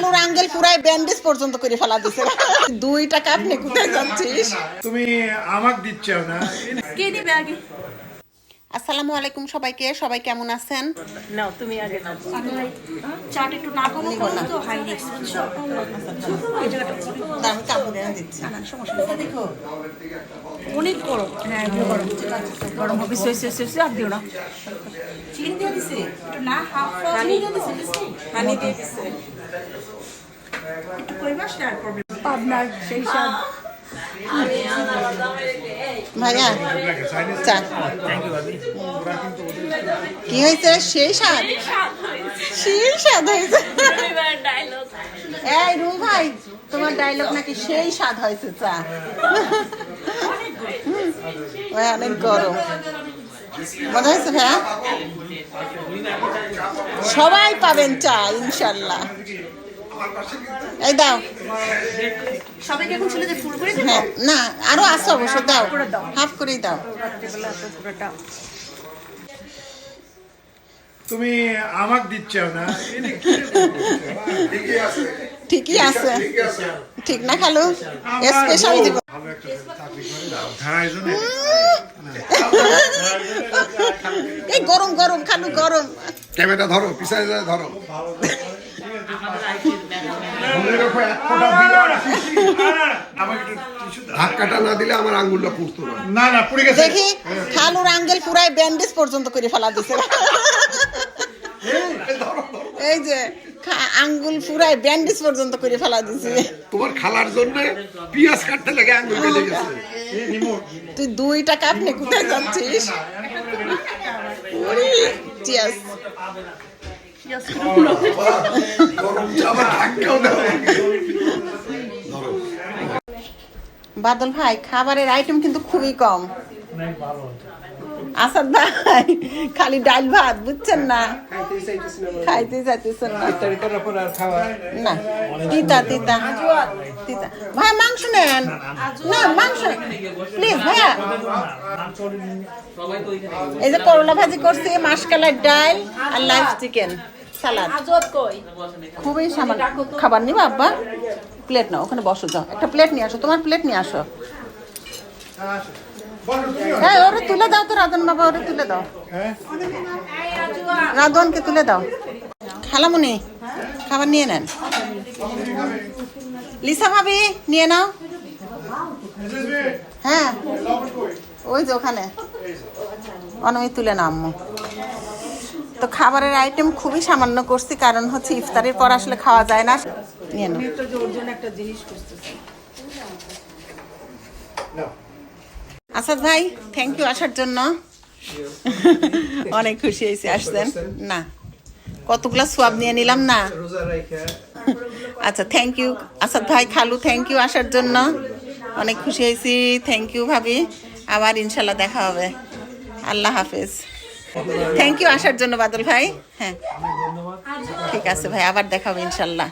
খালুর angle পুরাই bandage পর্যন্ত করে ফেলা দিছে। দুইটা কাপ আপনি কোথায় যাচ্ছিস তুমি আমাক দিচ্ছ না। কে নিবে আগে? আসসালামু আলাইকুম সবাইকে সবাই কেমন আছেন নাও তুমি আগে নাও চাট একটু না তো হাই রিস্ক বুঝছ এই আমি কাপড় এনে দিচ্ছি দেখো অনেক গরম হ্যাঁ গরম গরম হবে সই সই সই সই আর দিও না চিনি দিয়ে দিছি না হাফ চিনি দিয়ে দিছি পানি দিয়ে দিছি একটু কইবা শেয়ার করবে পাবনার সেই স্বাদ ভাইয়া চা কি হয়েছে? সেই স্বাদ? সেই স্বাদ হয়েছে। এই রুম ভাই, তোমার ডায়লগ নাকি সেই স্বাদ হয়েছে, চা। ওই অনেক গরম। মজা হয়েছে ভাইয়া? সবাই পাবেন চা, ইনশাল্লাহ। এই দাও। সবাইকে এখন ছেলেদের ফুল করে দেবো? হ্যাঁ না আরও আছে অবশ্য দাও। হাফ করেই দাও। তুমি আমাক দিচ্ছাও না ঠিকই আছে। ঠিক না খালু? স্পেশাল দিব। এই গরম গরম খালু গরম। ক্যামেরা ধরো যায় ধরো। মনে রাখো, এক ফোঁটা দিলে আর খুশি। না, না, আমাকে একটু টিস্যু দাও। ধাক্কাটা না দিলে আমার আঙ্গুলটা পুড়তো না না না পুড়ে গেছে দেখি খালুর আঙ্গেল পুরাই ব্যান্ডেজ পর্যন্ত করে ফেলা দিছে এই যে খা- আঙ্গুল পুরাই ব্যান্ডেজ পর্যন্ত করে ফেলা দিছে তোমার খালার জন্য পিঁয়াজ কাটতে লেগে আঙ্গুল কেটে গেছে তুই দুইটা কাপ নিয়ে কোথায় যাচ্ছিস ওরে, বাদল ভাই খাবারের আইটেম কিন্তু খুবই কম। আসাদ ভাই খালি ডাল ভাত বুঝছেন না? খাইতে চাইতেছেন না। না তিতা তিতা। তিতা। ভাই মাংস নেন। না মাংস প্লিজ ভাইয়া। এই যে করলা ভাজি করছি মাসকালার ডাল আর লাইফ চিকেন। সালাদ। খুবই সামান্য খাবার নিবা আব্বা। প্লেট নাও ওখানে বসো যাও। একটা প্লেট নিয়ে আসো তোমার প্লেট নিয়ে আসো। হ্যাঁ ওরে তুলে দাও তো রাজন বাবা ওরে তুলে দাও। রাধনকে তুলে দাও। খালামুনি খাবার নিয়ে নেন। লিসা ভাবি নিয়ে নাও। হ্যাঁ ওই যে ওখানে। অনমি তুলে নাও আম্মু। তো খাবারের আইটেম খুবই সামান্য করছি কারণ হচ্ছে ইফতারের পর আসলে খাওয়া যায় না। আসাদ ভাই থ্যাংক ইউ আসার জন্য। অনেক খুশি হয়েছি আসছেন। না কতগুলা সোয়াব নিয়ে নিলাম না। আচ্ছা থ্যাংক ইউ আসাদ ভাই খালু থ্যাংক ইউ আসার জন্য। অনেক খুশি হয়েছি থ্যাংক ইউ ভাবি। আবার ইনশাল্লাহ দেখা হবে। আল্লাহ হাফেজ। থ্যাংক ইউ আসার জন্য বাদল ভাই। হ্যাঁ। ঠিক আছে ভাই আবার দেখাবো ইনশাল্লাহ।